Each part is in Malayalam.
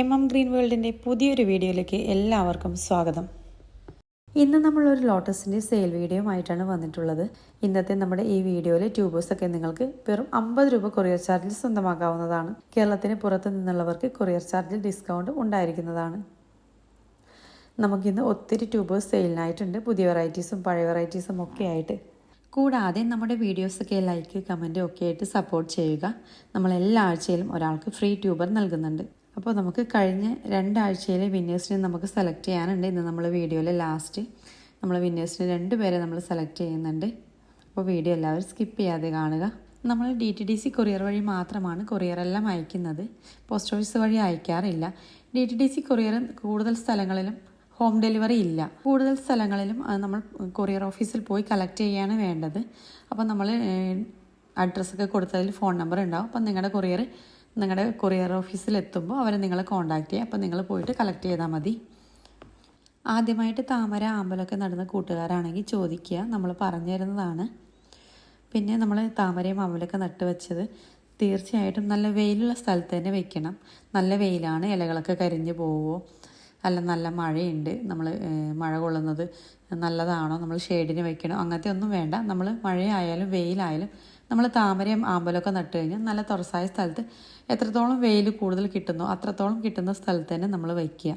എം എം ഗ്രീൻ വേൾഡിന്റെ പുതിയൊരു വീഡിയോയിലേക്ക് എല്ലാവർക്കും സ്വാഗതം. ഇന്ന് നമ്മൾ ഒരു ലോട്ടസിന്റെ സെയിൽ വീഡിയോ ആയിട്ടാണ് വന്നിട്ടുള്ളത്. ഇന്നത്തെ നമ്മുടെ ഈ വീഡിയോയിലെ ട്യൂബേഴ്സൊക്കെ നിങ്ങൾക്ക് വെറും അമ്പത് രൂപ കൊറിയർ ചാർജിൽ സ്വന്തമാക്കാവുന്നതാണ്. കേരളത്തിന് പുറത്ത് നിന്നുള്ളവർക്ക് കൊറിയർ ചാർജിൽ ഡിസ്കൗണ്ട് ഉണ്ടായിരിക്കുന്നതാണ്. നമുക്കിന്ന് ഒത്തിരി ട്യൂബേഴ്സ് സെയിലിനായിട്ടുണ്ട്. പുതിയ വെറൈറ്റീസും പഴയ വെറൈറ്റീസും ഒക്കെ ആയിട്ട്. കൂടാതെ നമ്മുടെ വീഡിയോസൊക്കെ ലൈക്ക് കമന്റ് ഒക്കെ ആയിട്ട് സപ്പോർട്ട് ചെയ്യുക. നമ്മൾ എല്ലാ ആഴ്ചയിലും ഒരാൾക്ക് ഫ്രീ ട്യൂബർ നൽകുന്നുണ്ട്. അപ്പോൾ നമുക്ക് കഴിഞ്ഞ രണ്ടാഴ്ചയിലെ വിന്നേഴ്സിനെ നമുക്ക് സെലക്ട് ചെയ്യാനുണ്ട്. ഇന്ന് നമ്മൾ വീഡിയോയിലെ ലാസ്റ്റ് നമ്മൾ വിന്നേഴ്സിന് രണ്ട് പേരെ നമ്മൾ സെലക്ട് ചെയ്യുന്നുണ്ട്. അപ്പോൾ വീഡിയോ എല്ലാവരും സ്കിപ്പ് ചെയ്യാതെ കാണുക. നമ്മൾ D T D C courier വഴി മാത്രമാണ് കൊറിയറെല്ലാം അയക്കുന്നത്. പോസ്റ്റ് ഓഫീസ് വഴി അയക്കാറില്ല. D T D C courier കൂടുതൽ സ്ഥലങ്ങളിലും ഹോം ഡെലിവറി ഇല്ല. കൂടുതൽ സ്ഥലങ്ങളിലും അത് നമ്മൾ കൊറിയർ ഓഫീസിൽ പോയി കളക്ട് ചെയ്യാണ് വേണ്ടത്. അപ്പോൾ നമ്മൾ അഡ്രസ്സൊക്കെ കൊടുത്തതിൽ ഫോൺ നമ്പർ ഉണ്ടാവും. അപ്പം നിങ്ങളുടെ കൊറിയർ നിങ്ങളുടെ കൊറിയർ ഓഫീസിൽ എത്തുമ്പോൾ അവരെ നിങ്ങളെ കോൺടാക്ട് ചെയ്യുക അപ്പോൾ നിങ്ങൾ പോയിട്ട് കളക്ട് ചെയ്താൽ മതി. ആദ്യമായിട്ട് താമര ആമ്പലൊക്കെ നടന്ന കൂട്ടുകാരാണെങ്കിൽ ചോദിക്കുക നമ്മൾ പറഞ്ഞു തരുന്നതാണ് പിന്നെ നമ്മൾ താമരയും ആമ്പലൊക്കെ നട്ട് വെച്ചത് തീർച്ചയായിട്ടും നല്ല വെയിലുള്ള സ്ഥലത്ത് തന്നെ വെക്കണം. നല്ല വെയിലാണ് ഇലകളൊക്കെ കരിഞ്ഞു പോവുമോ അല്ല നല്ല മഴയുണ്ട്. നമ്മൾ മഴ കൊള്ളുന്നത് നല്ലതാണോ? നമ്മൾ ഷെയ്ഡിന് വെക്കണോ? അങ്ങനത്തെ ഒന്നും വേണ്ട. നമ്മൾ മഴയായാലും വെയിലായാലും നമ്മൾ താമരയും ആമ്പലൊക്കെ നട്ട് കഴിഞ്ഞാൽ നല്ല തുറസായ സ്ഥലത്ത് എത്രത്തോളം വെയിൽ കൂടുതൽ കിട്ടുന്നോ അത്രത്തോളം കിട്ടുന്ന സ്ഥലത്ത് തന്നെ നമ്മൾ വയ്ക്കുക.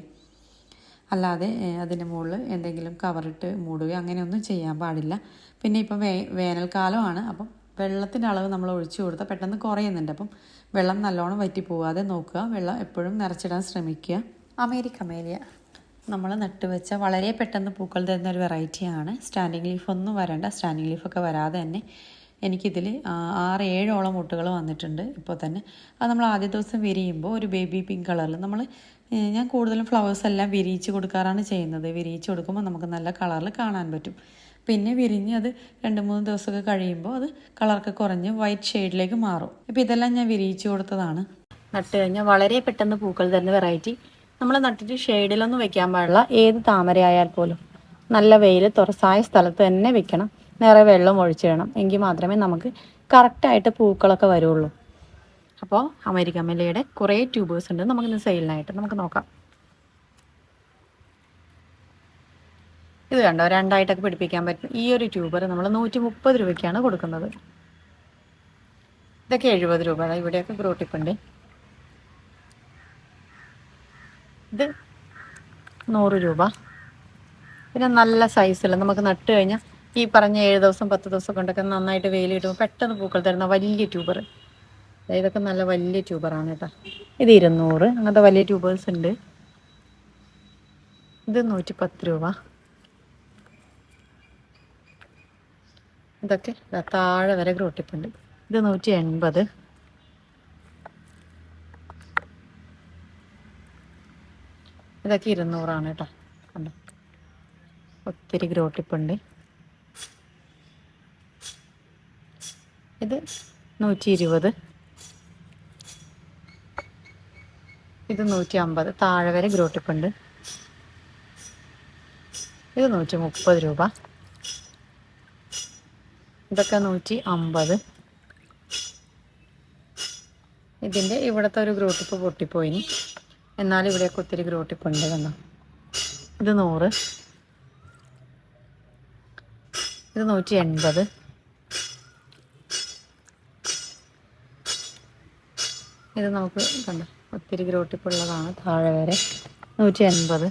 അല്ലാതെ അതിന്റെ മുകളിൽ എന്തെങ്കിലും കവറിട്ട് മൂടുകയോ അങ്ങനെയൊന്നും ചെയ്യാൻ പാടില്ല. പിന്നെ ഇപ്പം വേ വേനൽക്കാലമാണ് അപ്പം വെള്ളത്തിന്റെ അളവ് നമ്മൾ ഒഴിച്ചു കൊടുത്താൽ പെട്ടെന്ന് കുറയുന്നുണ്ട്. അപ്പം വെള്ളം നല്ലോണം വറ്റി പോവാതെ നോക്കുക വെള്ളം എപ്പോഴും നിറച്ചിടാൻ ശ്രമിക്കുക. അമേരിക്ക മേലിയ നമ്മൾ നട്ടുവെച്ച വളരെ പെട്ടെന്ന് പൂക്കൾ തരുന്ന ഒരു വെറൈറ്റിയാണ്. സ്റ്റാൻഡിങ് ലീഫ് ഒന്നും വരണ്ട. സ്റ്റാൻഡിങ് ലീഫൊക്കെ വരാതെ തന്നെ എനിക്കിതിൽ ആറ് ഏഴോളം മുട്ടുകൾ വന്നിട്ടുണ്ട് ഇപ്പോൾ തന്നെ. അത് നമ്മൾ ആദ്യ ദിവസം വിരിയുമ്പോൾ ഒരു ബേബി പിങ്ക് കളറിൽ നമ്മൾ ഞാൻ കൂടുതലും ഫ്ലവേഴ്സ് എല്ലാം വിരിയിച്ച് കൊടുക്കാറാണ് ചെയ്യുന്നത്. വിരിയിച്ച് കൊടുക്കുമ്പോൾ നമുക്ക് നല്ല കളറിൽ കാണാൻ പറ്റും. പിന്നെ വിരിഞ്ഞ് അത് രണ്ട് മൂന്ന് ദിവസമൊക്കെ കഴിയുമ്പോൾ അത് കളറൊക്കെ കുറഞ്ഞ് വൈറ്റ് ഷെയ്ഡിലേക്ക് മാറും. ഇപ്പോൾ ഇതെല്ലാം ഞാൻ വിരിയിച്ച് കൊടുത്തതാണ്. നട്ട് കഴിഞ്ഞാൽ വളരെ പെട്ടെന്ന് പൂക്കൾ തരുന്ന വെറൈറ്റി. നമ്മൾ നട്ടിട്ട് ഷെയ്ഡിലൊന്നും വെക്കാൻ പാടില്ല. ഏത് താമരയായാൽ പോലും നല്ല വെയിൽ തുറസായ സ്ഥലത്ത് തന്നെ വെക്കണം. നിറയെ വെള്ളം ഒഴിച്ചിടണം എങ്കിൽ മാത്രമേ നമുക്ക് കറക്റ്റായിട്ട് പൂക്കളൊക്കെ വരുള്ളൂ. അപ്പോൾ അമേരിക്കൻ മെല്ലയുടെ കുറേ ട്യൂബേഴ്സ് ഉണ്ട്. നമുക്കിന്ന് സെയിലിനായിട്ട് നമുക്ക് നോക്കാം. ഇത് കണ്ടോ? രണ്ടായിട്ടൊക്കെ പിടിപ്പിക്കാൻ പറ്റും. ഈ ഒരു ട്യൂബർ നമ്മൾ നൂറ്റി മുപ്പത് രൂപയ്ക്കാണ് കൊടുക്കുന്നത്. ഇതൊക്കെ എഴുപത് രൂപ ഇവിടെയൊക്കെ ഗ്രോട്ടിപ്പുണ്ട് ഇത് നൂറ് രൂപ. പിന്നെ നല്ല സൈസിൽ നമുക്ക് നട്ട് കഴിഞ്ഞാൽ ഈ പറഞ്ഞ ഏഴ് ദിവസം പത്ത് ദിവസം കൊണ്ടൊക്കെ നന്നായിട്ട് വെയിലിടുമ്പോൾ പെട്ടെന്ന് പൂക്കൾ തരുന്ന വലിയ ട്യൂബർ. ഇതൊക്കെ നല്ല വലിയ ട്യൂബറാണ് കേട്ടോ. ഇത് ഇരുന്നൂറ്. അങ്ങനത്തെ വലിയ ട്യൂബേഴ്സ് ഉണ്ട്. ഇത് നൂറ്റി പത്ത് രൂപ. ഇതൊക്കെ താഴെ വരെ ഗ്രോട്ടിപ്പുണ്ട് ഇത് നൂറ്റി എൺപത് ഇതൊക്കെ ഇരുന്നൂറാണ് കേട്ടോ. ഒത്തിരി ഗ്രോട്ടിപ്പുണ്ട് ഇത് നൂറ്റി ഇരുപത് ഇത് നൂറ്റി അമ്പത് താഴെ വരെ ഗ്രോട്ടിപ്പുണ്ട് ഇത് നൂറ്റി മുപ്പത് രൂപ. ഇതൊക്കെ നൂറ്റി അമ്പത് ഇതിന്റെ ഇവിടുത്തെ ഒരു ഗ്രോട്ടിപ്പ് പൊട്ടിപ്പോയി. എന്നാലും ഇവിടെയൊക്കെ ഒത്തിരി ഗ്രോട്ടിപ്പുണ്ട് കണ്ടോ? ഇത് നൂറ്. ഇത് നൂറ്റി എൺപത് ഇത് നമുക്ക് കണ്ട ഒത്തിരി ഗ്രോട്ടിപ്പുള്ളതാണ് താഴെ വരെ നൂറ്റി അൻപത്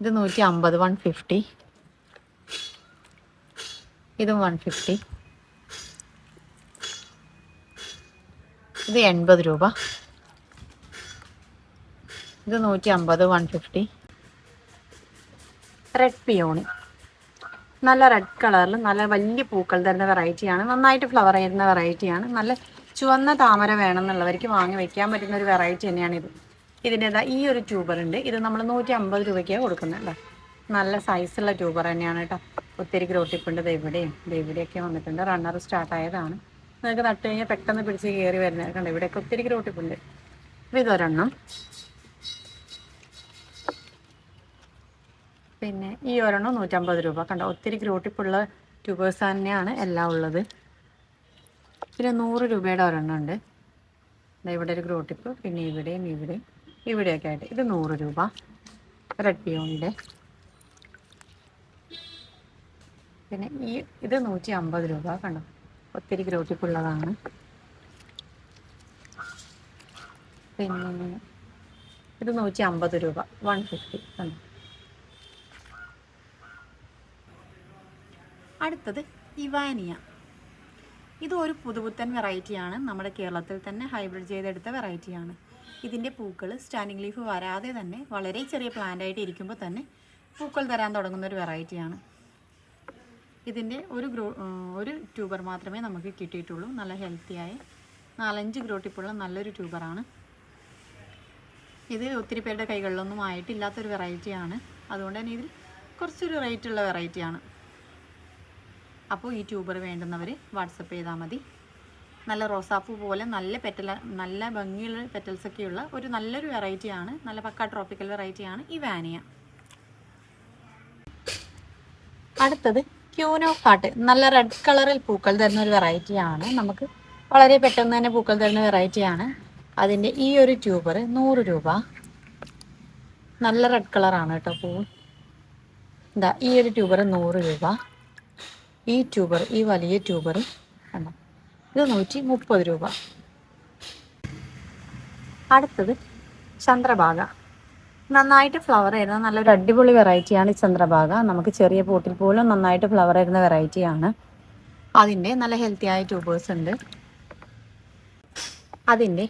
ഇത് നൂറ്റി അമ്പത് വൺ ഫിഫ്റ്റി. ഇതും വൺ ഫിഫ്റ്റി. ഇത് എൺപത് രൂപ. ഇത് നൂറ്റി അമ്പത് വൺ ഫിഫ്റ്റി. Red peony. നല്ല റെഡ് കളറിൽ നല്ല വലിയ പൂക്കൾ തരുന്ന വെറൈറ്റിയാണ് നന്നായിട്ട് ഫ്ലവർ ചെയ്യുന്ന വെറൈറ്റിയാണ് നല്ല ചുവന്ന താമര വേണമെന്നുള്ളവർക്ക് വാങ്ങി വെക്കാൻ പറ്റുന്ന ഒരു വെറൈറ്റി തന്നെയാണിത് ഇത്. ഇതിന്റെതാ ഈ ഒരു ട്യൂബർ ഉണ്ട്. ഇത് നമ്മൾ നൂറ്റി അമ്പത് രൂപയ്ക്കാണ് കൊടുക്കുന്നത് നല്ല സൈസുള്ള ട്യൂബർ തന്നെയാണ് കേട്ടോ ഒത്തിരി ഗ്രോട്ടിപ്പുണ്ട് ദൈവിടെയും ദൈവിടെയൊക്കെ വന്നിട്ടുണ്ട്. റണ്ണർ സ്റ്റാർട്ട് ആയതാണ്. നിങ്ങൾക്ക് നട്ട് കഴിഞ്ഞാൽ പെട്ടെന്ന് പിടിച്ച് കയറി വരുന്നത് കണ്ടോ? ഇവിടെയൊക്കെ ഒത്തിരി ഗ്രോട്ടിപ്പുണ്ട് ഇതൊരെണ്ണം. പിന്നെ ഈ ഒരെണ്ണം നൂറ്റമ്പത് രൂപ. കണ്ടോ ഒത്തിരി ഗ്രോട്ടിപ്പുള്ള ട്യൂബേഴ്സ് തന്നെയാണ് എല്ലാം ഉള്ളത്. പിന്നെ നൂറ് രൂപയുടെ ഒരെണ്ണം ഉണ്ട്. ഇവിടെ ഒരു ഗ്രോട്ടിപ്പ് പിന്നെ ഇവിടെയും ഇവിടെയും ഇവിടെയൊക്കെ ആയിട്ട്. ഇത് നൂറ് രൂപ. റെഡ് പിയോണിന്റെ പിന്നെ ഈ ഇത് നൂറ്റി അമ്പത് രൂപ. കണ്ടോ ഒത്തിരി ഗ്രോട്ടിപ്പുള്ളതാണ് പിന്നെ ഇത് നൂറ്റി അമ്പത് രൂപ. One fifty. കണ്ടോ? അടുത്തത് ഇവാനിയ. ഇത് ഒരു പുതുപുത്തൻ വെറൈറ്റിയാണ്. നമ്മുടെ കേരളത്തിൽ തന്നെ ഹൈബ്രിഡ് ചെയ്തെടുത്ത വെറൈറ്റിയാണ്. ഇതിന്റെ പൂക്കൾ സ്റ്റാൻഡിങ് ലീഫ് വരാതെ തന്നെ വളരെ ചെറിയ പ്ലാന്റ് ആയിട്ട് ഇരിക്കുമ്പോൾ തന്നെ പൂക്കൾ തരാൻ തുടങ്ങുന്ന ഒരു വെറൈറ്റിയാണ്. ഇതിന്റെ ഒരു ഗ്രോ ഒരു ട്യൂബർ മാത്രമേ നമുക്ക് കിട്ടിയിട്ടുള്ളൂ. നല്ല ഹെൽത്തിയായ നാലഞ്ച് ഗ്രോട്ടിപ്പുള്ള നല്ലൊരു ട്യൂബറാണ് ഇത് ഒത്തിരി പേരുടെ കൈകളിലൊന്നും ആയിട്ടില്ലാത്തൊരു വെറൈറ്റിയാണ് അതുകൊണ്ട് തന്നെ ഇതിൽ കുറച്ചൊരു റേറ്റ് ഉള്ള വെറൈറ്റിയാണ് അപ്പോൾ ഈ ട്യൂബർ വേണ്ടുന്നവർ വാട്സപ്പ് ചെയ്താൽ മതി. നല്ല റോസാപ്പൂ പോലെ നല്ല പെറ്റൽ നല്ല ഭംഗിയുള്ള പെറ്റൽസൊക്കെയുള്ള ഒരു നല്ലൊരു വെറൈറ്റിയാണ് നല്ല പക്ക ട്രോപ്പിക്കൽ വെറൈറ്റിയാണ് ഈ വാനിയ. അടുത്തത് ക്യൂനോ കാട്ട്. നല്ല റെഡ് കളറിൽ പൂക്കൾ തരുന്ന ഒരു വെറൈറ്റിയാണ്. നമുക്ക് വളരെ പെട്ടെന്ന് തന്നെ പൂക്കൾ തരുന്ന വെറൈറ്റിയാണ്. അതിന്റെ ഈ ഒരു ട്യൂബർ നൂറ് രൂപ. നല്ല റെഡ് കളറാണ് കേട്ടോ പൂ. എന്താ ഈ ഒരു ട്യൂബർ നൂറ് രൂപ. ഈ ട്യൂബർ ഈ വലിയ ട്യൂബർ കണ്ടോ? ഇത് നൂറ്റി മുപ്പത് രൂപ. അടുത്തത് ചന്ദ്രഭാഗ. നന്നായിട്ട് ഫ്ലവർ വരുന്ന നല്ലൊരു അടിപൊളി വെറൈറ്റിയാണ് ചന്ദ്രഭാഗ. നമുക്ക് ചെറിയ പോട്ടിൽ പോലും നന്നായിട്ട് ഫ്ലവർ വരുന്ന വെറൈറ്റിയാണ് അതിന്റെ നല്ല ഹെൽത്തി ആയ ട്യൂബേഴ്സ് ഉണ്ട്. അതിന്റെ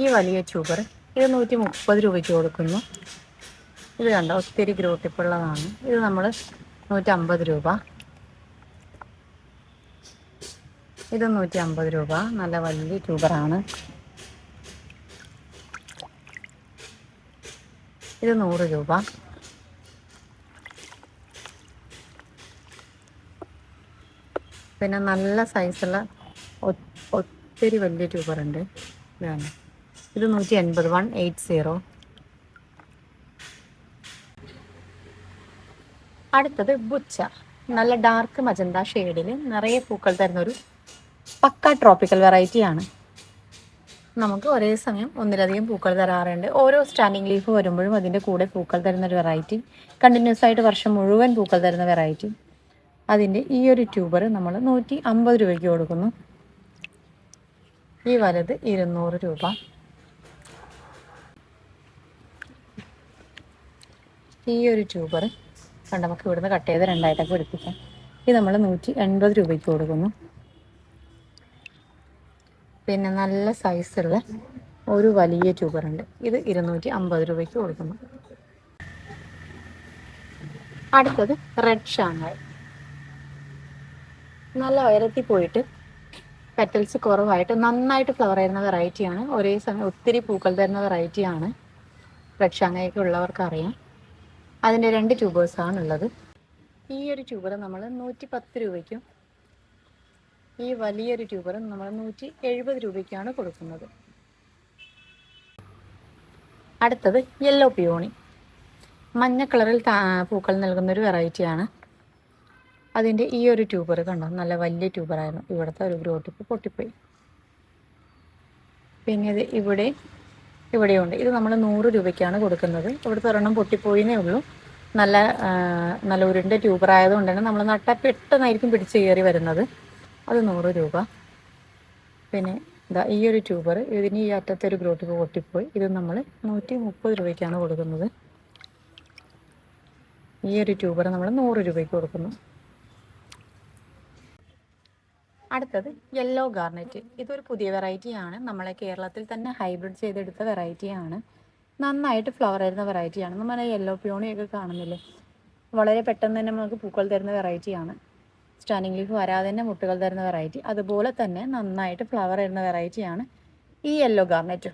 ഈ വലിയ ട്യൂബർ ഇത് നൂറ്റി മുപ്പത് രൂപയ്ക്ക് കൊടുക്കുന്നു. ഇത് കണ്ടോ? ഒത്തിരി ഗ്രോട്ടിപ്പുള്ളതാണ് ഇത് നമ്മൾ നൂറ്റമ്പത് രൂപ. ഇത് നൂറ്റി അമ്പത് രൂപ. നല്ല വലിയ ട്യൂബറാണ്. ഇത് നൂറ് രൂപ. പിന്നെ നല്ല സൈസുള്ള ഒത്തിരി വലിയ ട്യൂബറുണ്ട്. ഇതാണ്. ഇത് നൂറ്റി എൺപത് വൺ എയ്റ്റ് സീറോ. അടുത്തത് ബുച്ച. നല്ല ഡാർക്ക് മജന്ത ഷെയ്ഡിൽ നിറയെ പൂക്കൾ തരുന്നൊരു പക്ക ട്രോപ്പിക്കൽ വെറൈറ്റി ആണ്. നമുക്ക് ഒരേ സമയം ഒന്നിലധികം പൂക്കൾ തരാറുണ്ട്. ഓരോ സ്റ്റാൻഡിങ് ലീഫ് വരുമ്പോഴും അതിന്റെ കൂടെ പൂക്കൾ തരുന്ന ഒരു വെറൈറ്റി കണ്ടിന്യൂസ് ആയിട്ട് വർഷം മുഴുവൻ പൂക്കൾ തരുന്ന വെറൈറ്റി അതിന്റെ ഈ ഒരു ട്യൂബർ നമ്മൾ നൂറ്റി അമ്പത് രൂപയ്ക്ക് കൊടുക്കുന്നു. ഈ വലത് ഇരുന്നൂറ് രൂപ. ഈ ഒരു ട്യൂബർ കണ്ട നമുക്ക് ഇവിടുന്ന് കട്ട് ചെയ്ത് രണ്ടായിട്ടൊക്കെ പിടിപ്പിക്കാം ഇത് നമ്മൾ നൂറ്റി എൺപത് രൂപയ്ക്ക് കൊടുക്കുന്നു. പിന്നെ നല്ല സൈസുള്ള ഒരു വലിയ ട്യൂബറുണ്ട് ഇത് ഇരുന്നൂറ്റി അമ്പത് രൂപയ്ക്ക് കൊടുക്കുന്നു. അടുത്തത് റെഡ് ഷാങ്ങായി നല്ല ഉയരത്തിൽ പോയിട്ട് പെറ്റൽസ് കുറവായിട്ട് നന്നായിട്ട് ഫ്ലവർ ചെയ്യുന്ന വെറൈറ്റിയാണ് ഒരേ സമയം ഒത്തിരി പൂക്കൾ തരുന്ന വെറൈറ്റിയാണ് റെഡ് ഷാങ്ങായൊക്കെ ഉള്ളവർക്ക് അറിയാം അതിന്റെ രണ്ട് ട്യൂബേഴ്സാണ് ഉള്ളത് ഈ ഒരു ട്യൂബർ നമ്മൾ നൂറ്റി പത്ത് രൂപയ്ക്കും ഈ വലിയൊരു ട്യൂബർ നമ്മൾ നൂറ്റി എഴുപത് രൂപയ്ക്കാണ് കൊടുക്കുന്നത്. അടുത്തത് യെല്ലോ പിയോണി മഞ്ഞ കളറിൽ പൂക്കൾ നൽകുന്ന ഒരു വെറൈറ്റിയാണ് അതിന്റെ ഈ ഒരു ട്യൂബർ കണ്ടോ? നല്ല വലിയ ട്യൂബറായിരുന്നു ഇവിടുത്തെ ഒരു ഗ്രോട്ടിപ്പ് പൊട്ടിപ്പോയി. പിന്നെ ഇത് ഇവിടെ ഇവിടെയുണ്ട്. ഇത് നമ്മൾ നൂറ് രൂപയ്ക്കാണ് കൊടുക്കുന്നത്. ഇവിടുത്തെ ഒരെണ്ണം പൊട്ടിപ്പോയിന്നേ ഉള്ളൂ. നല്ല നല്ല ഉരുണ്ട ട്യൂബർ ആയതുകൊണ്ട് തന്നെ നമ്മൾ നട്ടാൽ പെട്ടെന്നായിരിക്കും പിടിച്ച് കയറി വരുന്നത്. അത് നൂറ് രൂപ. പിന്നെ ഇതാ ഈ ഒരു ട്യൂബർ ഇതിന് ഈ അറ്റത്തെ ഒരു ഗ്രോട്ടിപ്പ് പൊട്ടിപ്പോയി. ഇത് നമ്മൾ നൂറ്റി മുപ്പത് രൂപയ്ക്കാണ് കൊടുക്കുന്നത്. ഈ ഒരു ട്യൂബർ നമ്മൾ നൂറ് രൂപയ്ക്ക് കൊടുക്കുന്നു. അടുത്തത് യെല്ലോ ഗാർണറ്റ് ഇതൊരു പുതിയ വെറൈറ്റിയാണ്. നമ്മളെ കേരളത്തിൽ തന്നെ ഹൈബ്രിഡ് ചെയ്തെടുത്ത വെറൈറ്റിയാണ്. നന്നായിട്ട് ഫ്ലവർ വരുന്ന വെറൈറ്റിയാണ്. നമ്മുടെ യെല്ലോ പിയോണിയൊക്കെ കാണുന്നില്ലേ? വളരെ പെട്ടെന്ന് തന്നെ നമുക്ക് പൂക്കൾ തരുന്ന വെറൈറ്റിയാണ്. സ്റ്റാൻഡിങ് ലീഫ് വരാതെ തന്നെ മുട്ടുകൾ തരുന്ന വെറൈറ്റി അതുപോലെ തന്നെ നന്നായിട്ട് ഫ്ലവർ വരുന്ന വെറൈറ്റിയാണ് ഈ യെല്ലോ ഗാർണറ്റ്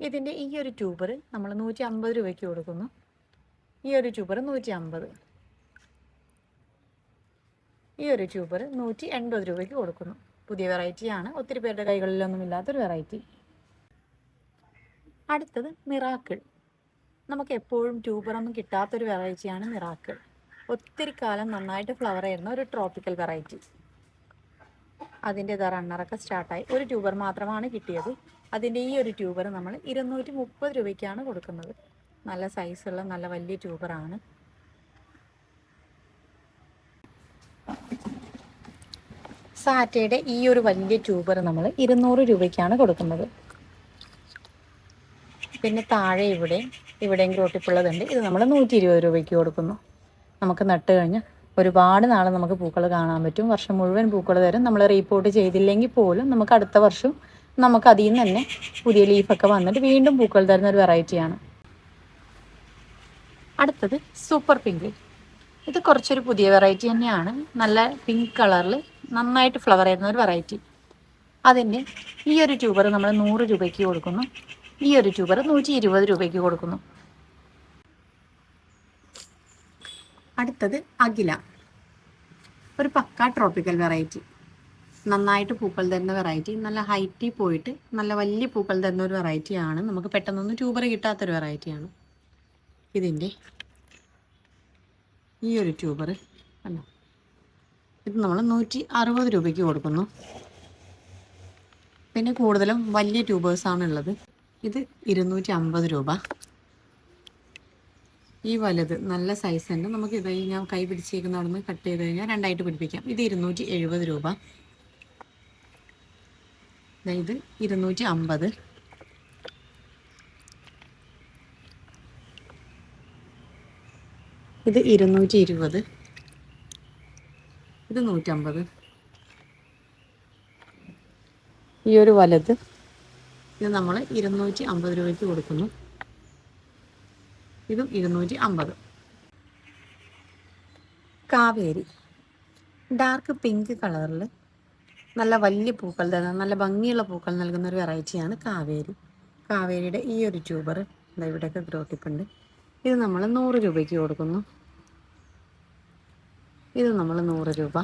ഇതിന്റെ ഈ ഒരു ട്യൂബർ നമ്മൾ നൂറ്റി അമ്പത് രൂപയ്ക്ക് കൊടുക്കുന്നു. ഈ ഒരു ട്യൂബർ നൂറ്റി അമ്പത് ഈ ഒരു ട്യൂബർ നൂറ്റി എൺപത് രൂപയ്ക്ക് കൊടുക്കുന്നു. പുതിയ വെറൈറ്റിയാണ് ഒത്തിരി പേരുടെ കൈകളിലൊന്നും ഇല്ലാത്തൊരു വെറൈറ്റി അടുത്തത് മിറാക്കിൾ നമുക്ക് എപ്പോഴും ട്യൂബറൊന്നും കിട്ടാത്തൊരു വെറൈറ്റിയാണ് മിറാക്കിൾ ഒത്തിരി കാലം നന്നായിട്ട് ഫ്ലവർ ചെയ്യുന്ന ഒരു ട്രോപ്പിക്കൽ വെറൈറ്റി അതിന്റെ ഇതാ റണ്ണറൊക്കെ സ്റ്റാർട്ടായി ഒരു ട്യൂബർ മാത്രമാണ് കിട്ടിയത്. അതിന്റെ ഈ ഒരു ട്യൂബർ നമ്മൾ ഇരുന്നൂറ്റി മുപ്പത് രൂപയ്ക്കാണ് കൊടുക്കുന്നത്. നല്ല സൈസുള്ള നല്ല വലിയ ട്യൂബറാണ് സാറ്റയുടെ ഈ ഒരു വലിയ ട്യൂബർ നമ്മൾ ഇരുന്നൂറ് രൂപയ്ക്കാണ് കൊടുക്കുന്നത്. പിന്നെ താഴെ ഇവിടെ ഇവിടെയും ഗ്രോട്ടിപ്പുള്ളതുണ്ട് ഇത് നമ്മൾ നൂറ്റി ഇരുപത് രൂപയ്ക്ക് കൊടുക്കുന്നു. നമുക്ക് നട്ട് കഴിഞ്ഞാൽ ഒരുപാട് നാൾ നമുക്ക് പൂക്കൾ കാണാൻ പറ്റും. വർഷം മുഴുവൻ പൂക്കൾ തരും. നമ്മൾ റീപ്പോർട്ട് ചെയ്തില്ലെങ്കിൽ പോലും നമുക്ക് അടുത്ത വർഷം നമുക്ക് അതിൽ നിന്ന് തന്നെ പുതിയ ലീഫൊക്കെ വന്നിട്ട് വീണ്ടും പൂക്കൾ തരുന്ന ഒരു വെറൈറ്റിയാണ് അടുത്തത് സൂപ്പർ പിങ്ക് ഇത് കുറച്ചൊരു പുതിയ വെറൈറ്റി തന്നെയാണ്. നല്ല പിങ്ക് കളറിൽ നന്നായിട്ട് ഫ്ലവർ ചെയ്യുന്ന ഒരു വെറൈറ്റി അതിന്റെ ഈ ഒരു ട്യൂബർ നമ്മൾ നൂറ് രൂപയ്ക്ക് കൊടുക്കുന്നു. ഈ ഒരു ട്യൂബർ നൂറ്റി ഇരുപത് രൂപയ്ക്ക് കൊടുക്കുന്നു. അടുത്തത് അഖില. ഒരു പക്ക ട്രോപ്പിക്കൽ വെറൈറ്റി നന്നായിട്ട് പൂക്കൾ തരുന്ന വെറൈറ്റി നല്ല ഹൈറ്റിൽ പോയിട്ട് നല്ല വലിയ പൂക്കൾ തരുന്ന ഒരു വെറൈറ്റിയാണ് നമുക്ക് പെട്ടെന്നൊന്നും ട്യൂബർ കിട്ടാത്തൊരു വെറൈറ്റിയാണ് ഇതിന്റെ ഈ ഒരു ട്യൂബർ അല്ല ഇത് നമ്മൾ നൂറ്റി അറുപത് രൂപയ്ക്ക് കൊടുക്കുന്നു. പിന്നെ കൂടുതലും വലിയ ട്യൂബേഴ്സാണ് ഉള്ളത്. ഇത് ഇരുന്നൂറ്റി അമ്പത് രൂപ. ഈ വലുത് നല്ല സൈസ് ഉണ്ട്. നമുക്ക് ഇത് ഞാൻ കൈ പിടിച്ചേക്കുന്ന അവിടെ നിന്ന് കട്ട് ചെയ്ത് കഴിഞ്ഞാൽ രണ്ടായിട്ട് പിടിപ്പിക്കാം. ഇത് ഇരുന്നൂറ്റി എഴുപത് രൂപ ഇത് ഇരുന്നൂറ്റി അമ്പത് ഇത് ഇരുന്നൂറ്റി ഇരുപത് ഇത് നൂറ്റമ്പത്. ഈ ഒരു വലത് ഇത് നമ്മൾ ഇരുന്നൂറ്റി അമ്പത് രൂപയ്ക്ക് കൊടുക്കുന്നു. ഇതും ഇരുന്നൂറ്റി അമ്പത് കാവേരി. ഡാർക്ക് പിങ്ക് കളറിൽ നല്ല വലിയ പൂക്കൾ തന്നെ നല്ല ഭംഗിയുള്ള പൂക്കൾ നൽകുന്ന ഒരു വെറൈറ്റിയാണ് കാവേരി. കാവേരിയുടെ ഈ ഒരു ട്യൂബർ ഇവിടെയൊക്കെ ഗ്രോട്ടിപ്പുണ്ട് ഇത് നമ്മൾ നൂറ് രൂപയ്ക്ക് കൊടുക്കുന്നു. ഇത് നമ്മൾ നൂറ് രൂപ.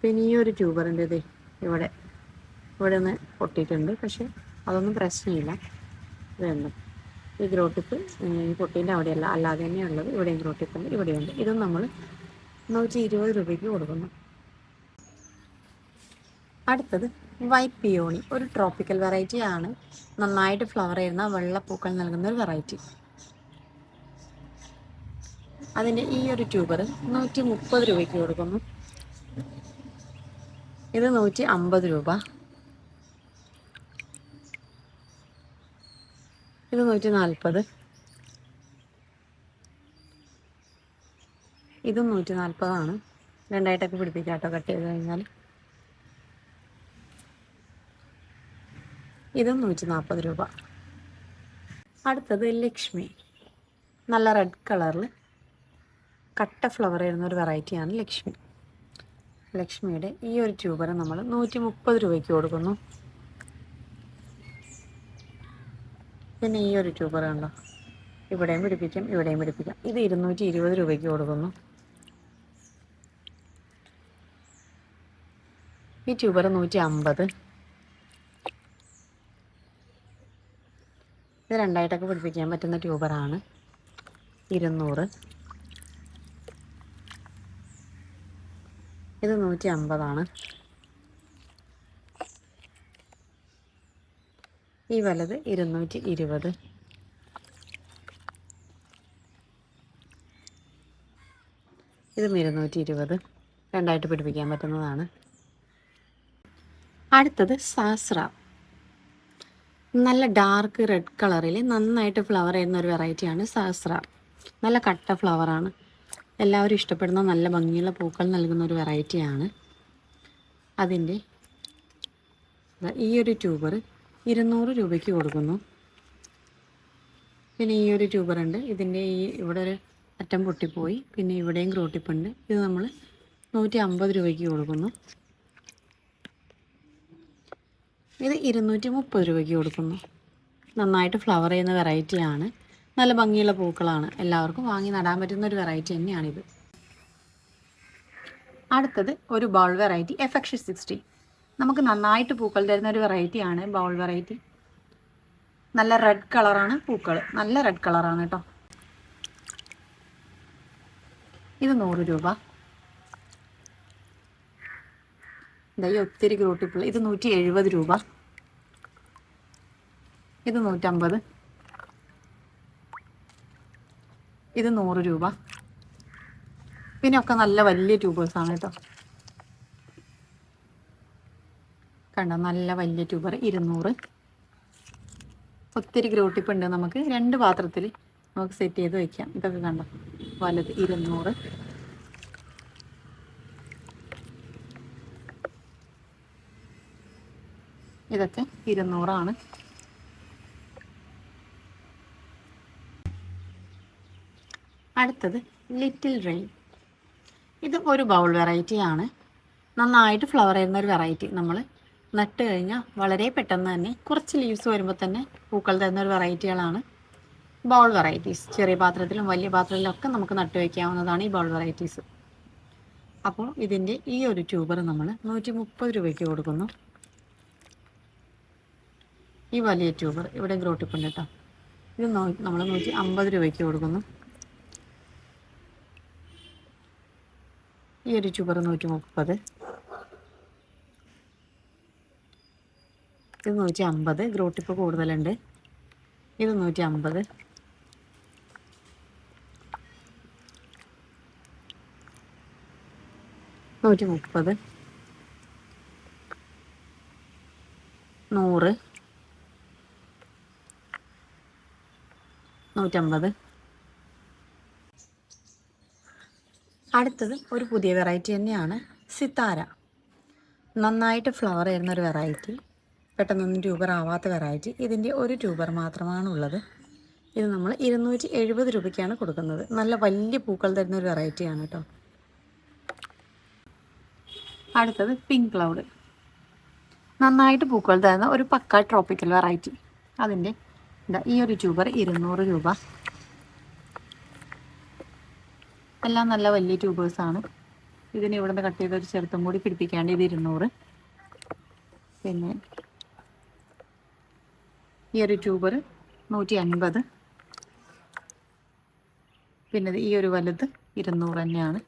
പിന്നെ ഈ ഒരു ട്യൂബറിന്റെ ഇത് ഇവിടെ ഇവിടെ ഒന്ന് പൊട്ടിയിട്ടുണ്ട്. പക്ഷെ അതൊന്നും പ്രശ്നമില്ല. ഇതുണ്ട് ഈ ഗ്രോട്ടിപ്പ് ഈ പൊട്ടീന്റെ അവിടെയല്ല അല്ലാതെ തന്നെയുള്ളത് ഇവിടെയും ഗ്രോട്ടിപ്പുണ്ട് ഇവിടെയുണ്ട്. ഇതും നമ്മൾ നൂറ്റി ഇരുപത് രൂപയ്ക്ക് കൊടുക്കുന്നു. അടുത്തത് വൈറ്റ് പിയോണി. ഒരു ട്രോപ്പിക്കൽ വെറൈറ്റി ആണ്. നന്നായിട്ട് ഫ്ലവർ ചെയ്യുന്ന വെള്ളപ്പൂക്കൾ നൽകുന്ന ഒരു വെറൈറ്റി. അതിന്റെ ഈ ഒരു ട്യൂബർ നൂറ്റി മുപ്പത് രൂപയ്ക്ക് കൊടുക്കുന്നു. ഇത് നൂറ്റി അമ്പത് രൂപ. ഇത് നൂറ്റി നാൽപ്പത് ഇതും നൂറ്റി നാൽപ്പതാണ് രണ്ടായിട്ടൊക്കെ പിടിപ്പിക്കാം കേട്ടോ കട്ട് ചെയ്ത് കഴിഞ്ഞാൽ. ഇതും നൂറ്റി നാൽപ്പത് രൂപ. അടുത്തത് ലക്ഷ്മി. നല്ല റെഡ് കളറിൽ കട്ട ഫ്ലവർ വരുന്ന ഒരു വെറൈറ്റിയാണ് ലക്ഷ്മി. ലക്ഷ്മിയുടെ ഈ ഒരു ട്യൂബർ നമ്മൾ നൂറ്റി മുപ്പത് രൂപയ്ക്ക് കൊടുക്കുന്നു. പിന്നെ ഈ ഒരു ട്യൂബർ കണ്ടോ? ഇവിടെയും പിടിപ്പിക്കാം ഇവിടെയും പിടിപ്പിക്കാം. ഇത് ഇരുന്നൂറ്റി ഇരുപത് രൂപയ്ക്ക് കൊടുക്കുന്നു. ഈ ട്യൂബർ നൂറ്റി അമ്പത് ഇത് രണ്ടായിട്ടൊക്കെ പിടിപ്പിക്കാൻ പറ്റുന്ന ട്യൂബറാണ്. ഇരുന്നൂറ്. ഇത് നൂറ്റി അമ്പതാണ് ഈ വലത് ഇരുന്നൂറ്റി ഇരുപത്. ഇതും ഇരുന്നൂറ്റി ഇരുപത്. രണ്ടായിട്ട് പിടിപ്പിക്കാൻ പറ്റുന്നതാണ്. അടുത്തത് സാസ്ര. നല്ല ഡാർക്ക് റെഡ് കളറിൽ നന്നായിട്ട് ഫ്ലവർ ചെയ്യുന്ന ഒരു വെറൈറ്റിയാണ് സാസ്ര. നല്ല കട്ട ഫ്ലവറാണ് എല്ലാവരും ഇഷ്ടപ്പെടുന്ന നല്ല ഭംഗിയുള്ള പൂക്കൾ നൽകുന്ന ഒരു വെറൈറ്റിയാണ് അതിന്റെ ഈ ഒരു ട്യൂബർ ഇരുന്നൂറ് രൂപയ്ക്ക് കൊടുക്കുന്നു. പിന്നെ ഈ ഒരു ട്യൂബർ ഉണ്ട്. ഇതിന്റെ ഈ ഇവിടെ ഒരു അറ്റം പൊട്ടിപ്പോയി. പിന്നെ ഇവിടെയും ക്രോട്ടിപ്പുണ്ട്. ഇത് നമ്മൾ നൂറ്റി അമ്പത് രൂപയ്ക്ക് കൊടുക്കുന്നു. ഇത് ഇരുന്നൂറ്റി മുപ്പത് രൂപയ്ക്ക് കൊടുക്കുന്നു. നന്നായിട്ട് ഫ്ലവർ ചെയ്യുന്ന വെറൈറ്റിയാണ് നല്ല ഭംഗിയുള്ള പൂക്കളാണ്. എല്ലാവർക്കും വാങ്ങി നടാൻ പറ്റുന്ന ഒരു വെറൈറ്റി തന്നെയാണിത്. അടുത്തത് ഒരു ബൗൾ വെറൈറ്റി എഫ് സിക്സ്റ്റി നമുക്ക് നന്നായിട്ട് പൂക്കൾ തരുന്ന ഒരു വെറൈറ്റിയാണ് ബൗൾ വെറൈറ്റി നല്ല റെഡ് കളറാണ് പൂക്കൾ. നല്ല റെഡ് കളറാണ് കേട്ടോ ഇത് നൂറ് രൂപ. ഇതായി ഒത്തിരി ഗ്രൂട്ടിപ്പുള്ള ഇത് നൂറ്റി എഴുപത് രൂപ. ഇത് നൂറ്റമ്പത്. ഇത് നൂറ് രൂപ. പിന്നെ ഒക്കെ നല്ല വലിയ ട്യൂബേഴ്സാണ് കേട്ടോ കണ്ടോ നല്ല വലിയ ട്യൂബർ ഇരുന്നൂറ്. ഒത്തിരി ഗ്രോട്ടിപ്പ് ഉണ്ട് നമുക്ക്. രണ്ട് പാത്രത്തിൽ നമുക്ക് സെറ്റ് ചെയ്ത് വെക്കാം. ഇതൊക്കെ കണ്ടോ വലുത് ഇരുന്നൂറ്. ഇതൊക്കെ ഇരുന്നൂറാണ്. അടുത്തത് ലിറ്റിൽ റെയിൻ ഇത് ഒരു ബൗൾ വെറൈറ്റി ആണ്. നന്നായിട്ട് ഫ്ലവർ ചെയ്യുന്ന ഒരു വെറൈറ്റി നമ്മൾ നട്ട് കഴിഞ്ഞാൽ വളരെ പെട്ടെന്ന് തന്നെ കുറച്ച് ലീവ്സ് വരുമ്പോൾ തന്നെ പൂക്കൾ തരുന്ന ഒരു വെറൈറ്റികളാണ് ബോൾ വെറൈറ്റീസ് ചെറിയ പാത്രത്തിലും വലിയ പാത്രത്തിലും ഒക്കെ നമുക്ക് നട്ട് വയ്ക്കാവുന്നതാണ് ഈ ബോൾ വെറൈറ്റീസ് അപ്പോൾ ഇതിന്റെ ഈ ഒരു ട്യൂബർ നമ്മൾ നൂറ്റി മുപ്പത് രൂപയ്ക്ക് കൊടുക്കുന്നു. ഈ വലിയ ട്യൂബർ ഇവിടെ ഗ്രോട്ടിപ്പുണ്ട് കേട്ടോ. ഇത് നമ്മൾ നൂറ്റി അമ്പത് രൂപയ്ക്ക് കൊടുക്കുന്നു. ഈ ഒരു ട്യൂബർ നൂറ്റി മുപ്പത് ഇത് നൂറ്റി അമ്പത് ഗ്രോട്ടിപ്പ് കൂടുതലുണ്ട്. ഇത് നൂറ്റി അമ്പത് നൂറ്റി മുപ്പത് നൂറ്. നൂറ്റമ്പത്. അടുത്തത് ഒരു പുതിയ വെറൈറ്റി തന്നെയാണ് സിത്താര. നന്നായിട്ട് ഫ്ലവർ ചെയ്യുന്ന ഒരു വെറൈറ്റി. പെട്ടെന്നൊന്നും ട്യൂബർ ആവാത്ത വെറൈറ്റി ഇതിന്റെ ഒരു ട്യൂബർ മാത്രമാണ് ഉള്ളത് ഇത് നമ്മൾ ഇരുന്നൂറ്റി എഴുപത് രൂപയ്ക്കാണ് കൊടുക്കുന്നത്. നല്ല വലിയ പൂക്കൾ തരുന്ന ഒരു വെറൈറ്റിയാണ് കേട്ടോ. അടുത്തത് പിങ്ക് ക്ലൗഡ്. നന്നായിട്ട് പൂക്കൾ തരുന്ന ഒരു പക്ക ട്രോപ്പിക്കൽ വെറൈറ്റി. അതിന്റെ ഇതാ ഈ ഒരു ട്യൂബർ ഇരുന്നൂറ് രൂപ. എല്ലാം നല്ല വലിയ ട്യൂബേഴ്സാണ് ഇതിന് ഇവിടുന്ന് കട്ട് ചെയ്ത ഒരു ചെറുത്തും കൂടി പിടിപ്പിക്കാണ്ട് ഇത് ഇരുന്നൂറ്. പിന്നെ ഈ ഒരു ട്യൂബർ നൂറ്റി അൻപത് പിന്നെ ഈ ഒരു വലുത് ഇരുന്നൂറ് തന്നെയാണ്.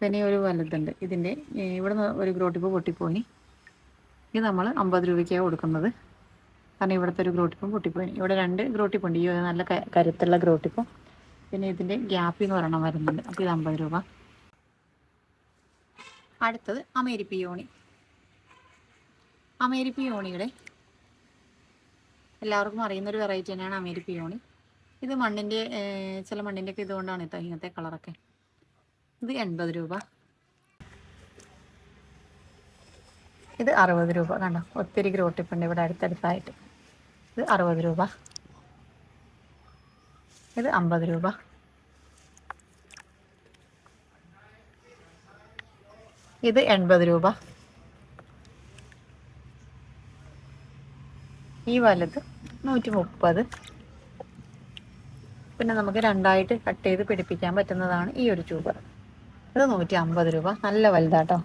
പിന്നെ ഒരു വലുതുണ്ട്. ഇതിന്റെ ഇവിടെ നിന്ന് ഒരു ഗ്രോട്ടിപ്പ് പൊട്ടിപ്പോയി. ഇത് നമ്മൾ അമ്പത് രൂപയ്ക്കാണ് കൊടുക്കുന്നത്. കാരണം ഇവിടുത്തെ ഒരു ഗ്രോട്ടിപ്പും പൊട്ടിപ്പോയി. ഇവിടെ രണ്ട് ഗ്രോട്ടിപ്പുണ്ട് ഈ നല്ല കരുത്തുള്ള ഗ്രോട്ടിപ്പും പിന്നെ ഇതിന്റെ ഗ്യാപ്പിൽ എന്ന് ഒരെണ്ണം വരുന്നുണ്ട്. അപ്പോൾ ഇത് അമ്പത് രൂപ. അടുത്തത് അമേരിപ്പിയോണി അമേരിപ്പിയോണിയുടെ എല്ലാവർക്കും അറിയുന്ന ഒരു വെറൈറ്റി തന്നെയാണ് അമേരി പിയോണി ഇത് മണ്ണിന്റെ ചില മണ്ണിന്റെ ഒക്കെ ഇതുകൊണ്ടാണ് കേട്ടോ ഇങ്ങനത്തെ കളറൊക്കെ ഇത് എൺപത് രൂപ. ഇത് അറുപത് രൂപ. കണ്ടോ? ഒത്തിരി ഗ്രോട്ടിപ്പുണ്ട് ഇവിടെ അടുത്തടുത്തായിട്ട്. ഇത് അറുപത് രൂപ. ഇത് അമ്പത് രൂപ. ഇത് എൺപത് രൂപ. ഈ വലത് നൂറ്റി മുപ്പത് പിന്നെ നമുക്ക് രണ്ടായിട്ട് കട്ട് ചെയ്ത് പിടിപ്പിക്കാൻ പറ്റുന്നതാണ് ഈ ഒരു ട്യൂബർ ഇത് നൂറ്റി അമ്പത് രൂപ. നല്ല വലുതാട്ടോ.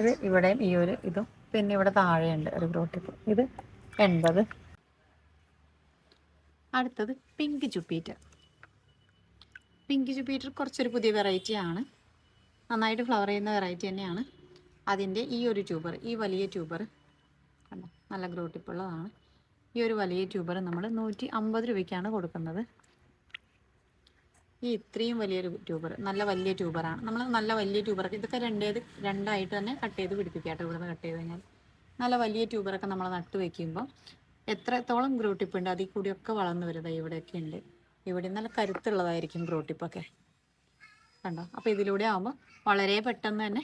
ഇത് ഇവിടെയും ഈ ഒരു ഇതും. പിന്നെ ഇവിടെ താഴെയുണ്ട് ഒരു ഗ്രോട്ടിപ്പ് ഇത് എൺപത്. അടുത്തത് പിങ്ക് ജുപ്പീറ്റർ പിങ്ക് ജുപ്പീറ്റർ കുറച്ചൊരു പുതിയ വെറൈറ്റിയാണ് നന്നായിട്ട് ഫ്ലവർ ചെയ്യുന്ന വെറൈറ്റി തന്നെയാണ്. അതിന്റെ ഈ ഒരു ട്യൂബർ ഈ വലിയ ട്യൂബർ കണ്ടോ? നല്ല ഗ്രോട്ടിപ്പുള്ളതാണ് ഈ ഒരു വലിയ ട്യൂബർ നമ്മൾ നൂറ്റി അമ്പത് രൂപയ്ക്കാണ് കൊടുക്കുന്നത്. ഈ ഇത്രയും വലിയൊരു ട്യൂബർ നല്ല വലിയ ട്യൂബറാണ്. നമ്മൾ നല്ല വലിയ ട്യൂബറൊക്കെ ഇതൊക്കെ രണ്ടേത് രണ്ടായിട്ട് തന്നെ കട്ട് ചെയ്ത് പിടിപ്പിക്കാം ഇവിടെ ഇവിടുന്ന് കട്ട് ചെയ്ത് കഴിഞ്ഞാൽ. നല്ല വലിയ ട്യൂബറൊക്കെ നമ്മൾ നട്ട് വയ്ക്കുമ്പോൾ എത്രത്തോളം ഗ്രോട്ടിപ്പ് ഉണ്ട് അതിൽ കൂടിയൊക്കെ വളർന്നു വരുന്നത് ഇവിടെയൊക്കെ ഉണ്ട്. ഇവിടെ നല്ല കരുത്തുള്ളതായിരിക്കും ഗ്രോട്ടിപ്പൊക്കെ കണ്ടോ? അപ്പോൾ ഇതിലൂടെ ആകുമ്പോൾ വളരെ പെട്ടെന്ന് തന്നെ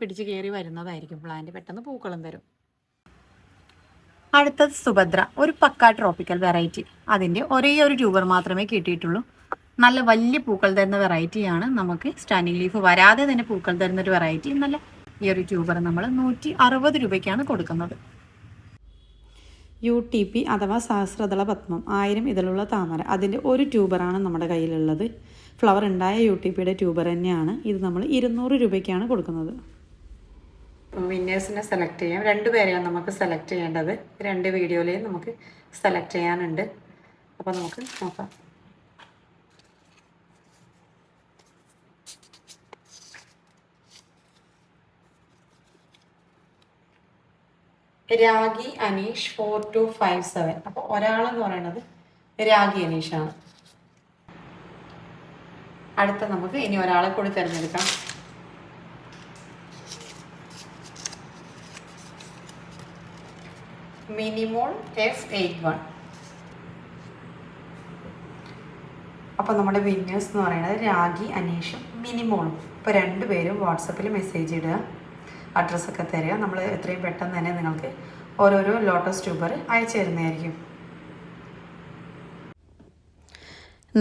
പിടിച്ച് കയറി വരുന്നതായിരിക്കും പ്ലാന്റ്. പെട്ടെന്ന് പൂക്കളും തരും അടുത്തത് സുഭദ്ര. ഒരു പക്ക ട്രോപ്പിക്കൽ വെറൈറ്റി അതിന്റെ ഒരേ ഒരു ട്യൂബർ മാത്രമേ കിട്ടിയിട്ടുള്ളൂ. നല്ല വലിയ പൂക്കൾ തരുന്ന വെറൈറ്റിയാണ് നമുക്ക് സ്റ്റാൻഡിങ് ലീഫ് വരാതെ തന്നെ പൂക്കൾ തരുന്ന ഒരു വെറൈറ്റി നല്ല ഈ ഒരു ട്യൂബർ നമ്മൾ നൂറ്റി അറുപത് രൂപയ്ക്കാണ് കൊടുക്കുന്നത്. യു ടി പി അഥവാ സഹസ്രദള പത്മം ആയിരം ഇതിലുള്ള താമര. അതിന്റെ ഒരു ട്യൂബറാണ് നമ്മുടെ കയ്യിലുള്ളത്. ഫ്ലവർ ഉണ്ടായ യു ടി പിയുടെ ട്യൂബർ തന്നെയാണ്. ഇത് നമ്മൾ ഇരുന്നൂറ് രൂപയ്ക്കാണ് കൊടുക്കുന്നത്. വിന്നേഴ്സിനെ സെലക്ട് ചെയ്യാം. രണ്ട് പേരെയാണ് നമുക്ക് സെലക്ട് ചെയ്യേണ്ടത്. രണ്ട് വീഡിയോയിലെയും നമുക്ക് സെലക്ട് ചെയ്യാനുണ്ട്. അപ്പോൾ നമുക്ക് നോക്കാം. Ragi Aneesh four two five seven. അപ്പോൾ ഒരാളെന്ന് പറയുന്നത് രാഗി അനീഷാണ്. അടുത്ത നമുക്ക് ഇനി ഒരാളെ കൂടി തിരഞ്ഞെടുക്കാം. Minimol F eight one. അപ്പോൾ നമ്മുടെ വിന്നേഴ്സ് എന്ന് പറയുന്നത് രാഗി അനീഷും മിനിമോളും. ഇപ്പോൾ രണ്ടുപേരും വാട്സപ്പിൽ മെസ്സേജ് ഇടുക. അഡ്രസ്സൊക്കെ തരിക. നമ്മൾ എത്രയും പെട്ടെന്ന് തന്നെ നിങ്ങൾക്ക് ഓരോരോ ലോട്ടസ് ട്യൂബർ അയച്ചു തരുന്നതായിരിക്കും.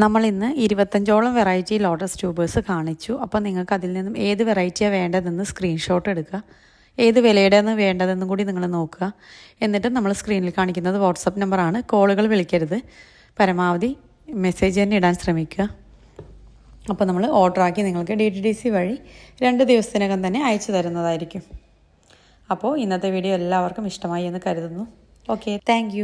നമ്മൾ ഇന്ന് ഇരുപത്തഞ്ചോളം വെറൈറ്റി ലോട്ടസ് ട്യൂബേഴ്സ് കാണിച്ചു. അപ്പോൾ നിങ്ങൾക്ക് അതിൽ നിന്നും ഏത് വെറൈറ്റിയാണ് വേണ്ടതെന്ന് സ്ക്രീൻഷോട്ട് എടുക്കുക. ഏത് വിലയുടെയാണ് വേണ്ടതെന്നും കൂടി നിങ്ങൾ നോക്കുക. എന്നിട്ട് നമ്മൾ സ്ക്രീനിൽ കാണിക്കുന്നത് വാട്സപ്പ് നമ്പറാണ് കോളുകൾ വിളിക്കരുത്. പരമാവധി മെസ്സേജ് തന്നെ ഇടാൻ ശ്രമിക്കുക. അപ്പോൾ നമ്മൾ ഓർഡറാക്കി നിങ്ങൾക്ക് ഡി ടി ഡി സി വഴി രണ്ട് ദിവസത്തിനകം തന്നെ അയച്ചു തരുന്നതായിരിക്കും. അപ്പോൾ ഇന്നത്തെ വീഡിയോ എല്ലാവർക്കും ഇഷ്ടമായി എന്ന് കരുതുന്നു. Okay thank